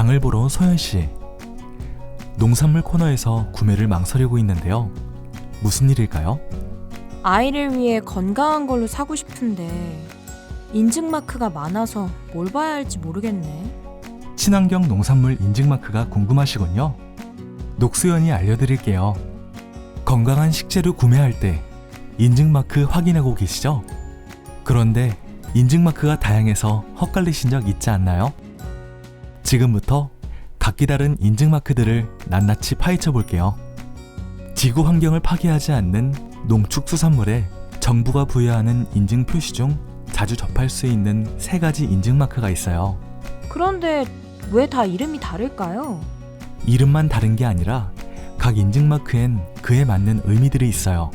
장을 보러 온 소연 씨. 농산물 코너에서 구매를 망설이고 있는데요. 무슨 일일까요? 아이를 위해 건강한 걸로 사고 싶은데 인증 마크가 많아서 뭘 봐야 할지 모르겠네. 친환경 농산물 인증 마크가 궁금하시군요. 녹수연이 알려드릴게요. 건강한 식재료 구매할 때 인증 마크 확인하고 계시죠? 그런데 인증 마크가 다양해서 헛갈리신 적 있지 않나요? 지금부터 각기 다른 인증 마크들을 낱낱이 파헤쳐 볼게요. 지구 환경을 파괴하지 않는 농축수산물에 정부가 부여하는 인증 표시 중 자주 접할 수 있는 세 가지 인증 마크가 있어요. 그런데 왜 다 이름이 다를까요? 이름만 다른 게 아니라 각 인증 마크엔 그에 맞는 의미들이 있어요.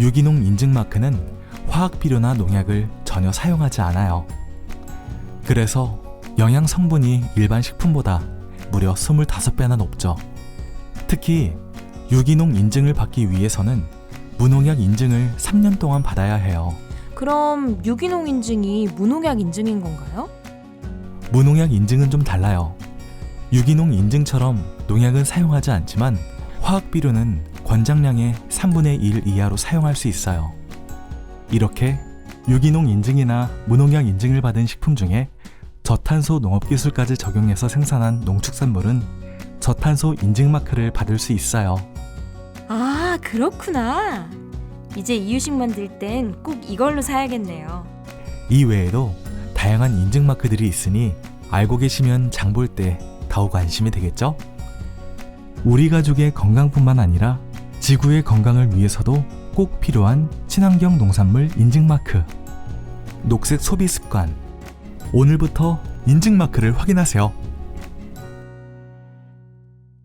유기농 인증 마크는 화학 비료나 농약을 전혀 사용하지 않아요. 그래서 영양 성분이 일반 식품보다 무려 25배나 높죠. 특히 유기농 인증을 받기 위해서는 무농약 인증을 3년 동안 받아야 해요. 그럼 유기농 인증이 무농약 인증인 건가요? 무농약 인증은 좀 달라요. 유기농 인증처럼 농약은 사용하지 않지만 화학 비료는 권장량의 3분의 1 이하로 사용할 수 있어요. 이렇게 유기농 인증이나 무농약 인증을 받은 식품 중에 저탄소 농업 기술까지 적용해서 생산한 농축산물은 저탄소 인증 마크를 받을 수 있어요. 아, 그렇구나. 이제 이유식 만들 땐 꼭 이걸로 사야겠네요. 이 외에도 다양한 인증 마크들이 있으니 알고 계시면 장 볼 때 더욱 안심이 되겠죠? 우리 가족의 건강뿐만 아니라 지구의 건강을 위해서도 꼭 필요한 친환경 농산물 인증 마크. 녹색 소비 습관. 오늘부터 인증 마크를 확인하세요.